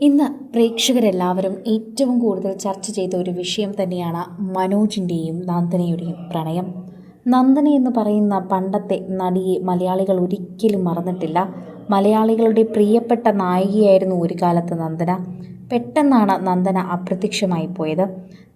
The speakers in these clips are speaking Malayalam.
ഇന്ന് പ്രേക്ഷകരെല്ലാവരും ഏറ്റവും കൂടുതൽ ചർച്ച ചെയ്ത ഒരു വിഷയം തന്നെയാണ് മനോജിന്റെയും നന്ദനയുടെയും പ്രണയം. നന്ദന എന്ന് പറയുന്ന പണ്ടത്തെ നടിയെ മലയാളികൾ ഒരിക്കലും മറന്നിട്ടില്ല. മലയാളികളുടെ പ്രിയപ്പെട്ട നായികയായിരുന്നു ഒരു കാലത്ത് നന്ദന. പെട്ടെന്നാണ് നന്ദന അപ്രത്യക്ഷമായി പോയത്.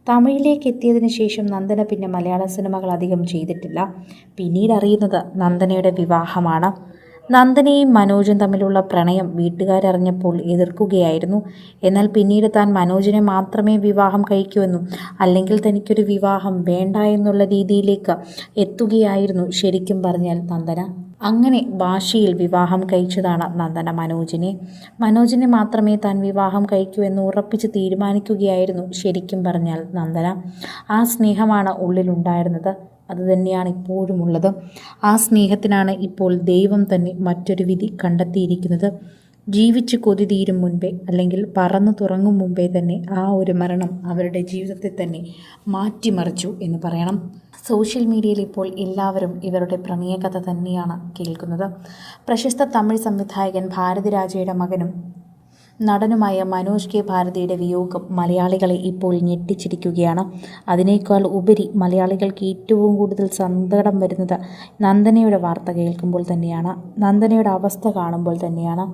തമിഴിലേക്ക് എത്തിയതിനു ശേഷം നന്ദന പിന്നെ മലയാള സിനിമകൾ അധികം ചെയ്തിട്ടില്ല. പിന്നീട് അറിയുന്നത് നന്ദനയുടെ വിവാഹമാണ്. നന്ദനയും മനോജും തമ്മിലുള്ള പ്രണയം വീട്ടുകാരറിഞ്ഞപ്പോൾ എതിർക്കുകയായിരുന്നു. എന്നാൽ പിന്നീട് താൻ മനോജിനെ മാത്രമേ വിവാഹം കഴിക്കുമെന്നും അല്ലെങ്കിൽ തനിക്കൊരു വിവാഹം വേണ്ട എന്നുള്ള രീതിയിലേക്ക് എത്തുകയായിരുന്നു ശരിക്കും പറഞ്ഞാൽ നന്ദന. അങ്ങനെ ഭാഷയിൽ വിവാഹം കഴിച്ചതാണ് നന്ദന മനോജിനെ. മനോജിനെ മാത്രമേ താൻ വിവാഹം കഴിക്കൂ എന്ന് ഉറപ്പിച്ച് തീരുമാനിക്കുകയായിരുന്നു ശരിക്കും പറഞ്ഞാൽ നന്ദന. ആ സ്നേഹമാണ് ഉള്ളിലുണ്ടായിരുന്നത്. അതുതന്നെയാണ് ഇപ്പോഴും ഉള്ളത്. ആ സ്നേഹത്തിനാണ് ഇപ്പോൾ ദൈവം തന്നെ മറ്റൊരു വിധി കണ്ടെത്തിയിരിക്കുന്നത്. ജീവിച്ച് കൊതി തീരും മുൻപേ അല്ലെങ്കിൽ പറന്നു തുറങ്ങും മുമ്പേ തന്നെ ആ ഒരു മരണം അവരുടെ ജീവിതത്തെ തന്നെ മാറ്റിമറിച്ചു എന്ന് പറയണം. സോഷ്യൽ മീഡിയയിൽ ഇപ്പോൾ എല്ലാവരും ഇവരുടെ പ്രണയകഥ തന്നെയാണ് കേൾക്കുന്നത്. പ്രശസ്ത തമിഴ് സംവിധായകൻ ഭാരതിരാജയുടെ മകനും നടനുമായ മനോജ് കെ ഭാരതിയുടെ വിയോഗം മലയാളികളെ ഇപ്പോൾ ഞെട്ടിച്ചിരിക്കുകയാണ്. അതിനേക്കാൾ ഉപരി മലയാളികൾക്ക് ഏറ്റവും കൂടുതൽ സങ്കടം വരുന്നത് നന്ദനയുടെ വാർത്ത കേൾക്കുമ്പോൾ തന്നെയാണ്. നന്ദനയുടെ അവസ്ഥ കാണുമ്പോൾ തന്നെയാണ്.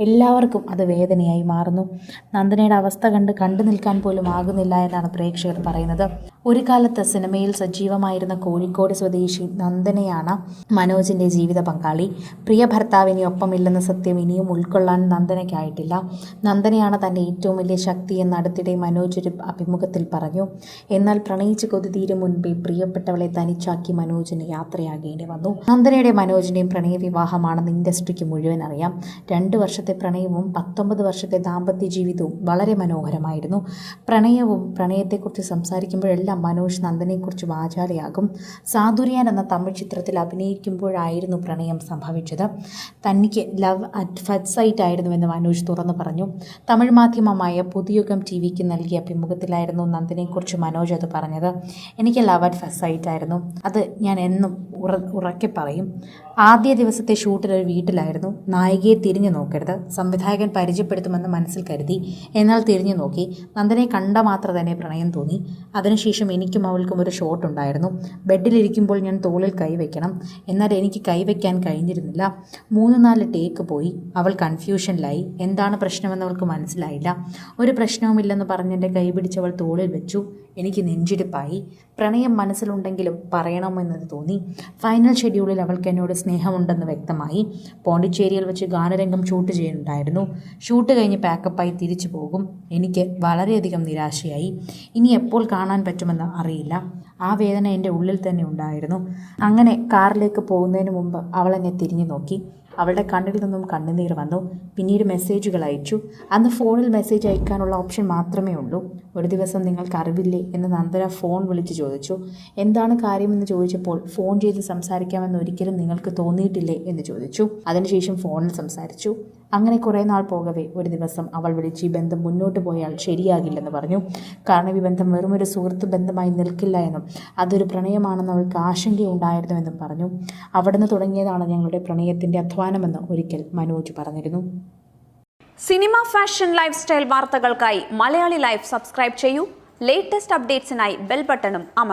എല്ലാവർക്കും അത് വേദനയായി മാറുന്നു. നന്ദനയുടെ അവസ്ഥ കണ്ട് കണ്ടു നിൽക്കാൻ പോലും ആകുന്നില്ല എന്നാണ് പ്രേക്ഷകർ പറയുന്നത്. ഒരു കാലത്ത് സിനിമയിൽ സജീവമായിരുന്ന കോഴിക്കോട് സ്വദേശി നന്ദനയാണ് മനോജിന്റെ ജീവിത പങ്കാളി. പ്രിയ ഭർത്താവിനെ ഒപ്പമില്ലെന്ന സത്യം ഇനിയും ഉൾക്കൊള്ളാൻ നന്ദനയ്ക്കായിട്ടില്ല. നന്ദനയാണ് തന്റെ ഏറ്റവും വലിയ ശക്തി എന്ന് അടുത്തിടെ മനോജ് ഒരു അഭിമുഖത്തിൽ പറഞ്ഞു. എന്നാൽ പ്രണയിച്ച് കൊതിതീരും മുൻപേ പ്രിയപ്പെട്ടവളെ തനിച്ചാക്കി മനോജിന് യാത്രയാകേണ്ടി വന്നു. നന്ദനയുടെ മനോജിന്റെയും പ്രണയ വിവാഹമാണെന്ന് ഇൻഡസ്ട്രിക്ക് മുഴുവൻ അറിയാം. രണ്ട് വർഷത്തെ പ്രണയവും പത്തൊമ്പത് വർഷത്തെ ദാമ്പത്യ ജീവിതവും വളരെ മനോഹരമായിരുന്നു. പ്രണയവും പ്രണയത്തെക്കുറിച്ച് സംസാരിക്കുമ്പോഴെല്ലാം മനോജ് നന്ദനെക്കുറിച്ച് വാചാലയാകും. സാധുര്യാൻ എന്ന തമിഴ് ചിത്രത്തിൽ അഭിനയിക്കുമ്പോഴായിരുന്നു പ്രണയം സംഭവിച്ചത്. തനിക്ക് ലവ് അറ്റ് ഫസ്റ്റ് സൈറ്റ് ആയിരുന്നുവെന്ന് മനോജ് തുറന്നു പറഞ്ഞു. തമിഴ് മാധ്യമമായ പുതുയുഗം ടി വിക്ക് നൽകിയ അഭിമുഖത്തിലായിരുന്നു നന്ദനെക്കുറിച്ച് മനോജ് അത് പറഞ്ഞത്. എനിക്ക് ലവ് അറ്റ് ഫസ്റ്റ് സൈറ്റ് ആയിരുന്നു. അത് ഞാൻ എന്നും ഉറ ഉറക്കെ പറയും. ആദ്യ ദിവസത്തെ ഷൂട്ടിൽ ഒരു വീട്ടിലായിരുന്നു. നായികയെ തിരിഞ്ഞു നോക്കരുത്. സംവിധായകൻ പരിചയപ്പെടുത്തുമെന്ന് മനസ്സിൽ കരുതി. എന്നാൽ തിരിഞ്ഞു നോക്കി. നന്ദനെ കണ്ട മാത്രം തന്നെ പ്രണയം തോന്നി. അതിനുശേഷം എനിക്കും അവൾക്കും ഒരു ഷോട്ട് ഉണ്ടായിരുന്നു. ബെഡിലിരിക്കുമ്പോൾ ഞാൻ തോളിൽ കൈവയ്ക്കണം. എന്നാൽ എനിക്ക് കൈവയ്ക്കാൻ കഴിഞ്ഞിരുന്നില്ല. മൂന്ന് നാല് ടേക്ക് പോയി. അവൾ കൺഫ്യൂഷനിലായി എന്താണ് പ്രശ്നമെന്ന് അവൾക്ക് മനസ്സിലായില്ല. ഒരു പ്രശ്നവുമില്ലെന്ന് പറഞ്ഞ് എന്റെ കൈ പിടിച്ചവൾ തോളിൽ വെച്ചു. എനിക്ക് നെഞ്ചിടിപ്പായി. പ്രണയം മനസ്സിലുണ്ടെങ്കിലും പറയണമെന്നത് തോന്നി. ഫൈനൽ ഷെഡ്യൂളിൽ അവൾക്ക് എന്നോട് സ്നേഹമുണ്ടെന്ന് വ്യക്തമായി. പോണ്ടിച്ചേരിയിൽ വെച്ച് ഗാനരംഗം ഷൂട്ട് ചെയ്യുന്നുണ്ടായിരുന്നു ഷൂട്ട് കഴിഞ്ഞ് പാക്കപ്പായി തിരിച്ചു പോകും. എനിക്ക് വളരെയധികം നിരാശയായി. ഇനി എപ്പോൾ കാണാൻ പറ്റുമെന്ന് അറിയില്ല. ആ വേദന എന്റെ ഉള്ളിൽ തന്നെ ഉണ്ടായിരുന്നു. അങ്ങനെ കാറിലേക്ക് പോകുന്നതിന് മുമ്പ് അവൾ എന്നെ തിരിഞ്ഞു നോക്കി. അവളുടെ കണ്ണിൽ നിന്നും കണ്ണുനീർ വന്നു. പിന്നീട് മെസ്സേജുകൾ അയച്ചു. അന്ന് ഫോണിൽ മെസ്സേജ് അയക്കാനുള്ള ഓപ്ഷൻ മാത്രമേ ഉള്ളൂ. ഒരു ദിവസം നിങ്ങൾക്ക് അറിവില്ലേ എന്ന് നന്ദന ഫോൺ വിളിച്ച് ചോദിച്ചു. എന്താണ് കാര്യമെന്ന് ചോദിച്ചപ്പോൾ ഫോൺ ചെയ്ത് സംസാരിക്കാമെന്ന് ഒരിക്കലും നിങ്ങൾക്ക് തോന്നിയിട്ടില്ലേ എന്ന് ചോദിച്ചു. അതിനുശേഷം ഫോണിൽ സംസാരിച്ചു. അങ്ങനെ കുറേ നാൾ പോകവേ ഒരു ദിവസം അവൾ വിളിച്ച് ഈ ബന്ധം മുന്നോട്ട് പോയാൽ ശരിയാകില്ലെന്ന് പറഞ്ഞു. കാരണം ഈ ബന്ധം വെറും ഒരു സുഹൃത്ത് ബന്ധമായി നിൽക്കില്ല എന്നും അതൊരു പ്രണയമാണെന്ന് അവൾക്ക് ആശങ്കയുണ്ടായിരുന്നുവെന്നും പറഞ്ഞു. അവിടുന്ന് തുടങ്ങിയതാണ് ഞങ്ങളുടെ പ്രണയത്തിന്റെ അധ്വാനമെന്ന് ഒരിക്കൽ മനോജ് പറഞ്ഞിരുന്നു. സിനിമ ഫാഷൻ ലൈഫ് സ്റ്റൈൽ വാർത്തകൾക്കായി മലയാളി ലൈഫ് സബ്സ്ക്രൈബ് ചെയ്യൂ. ലേറ്റസ്റ്റ് അപ്ഡേറ്റ്സിനായി ബെൽ ബട്ടണും അമർ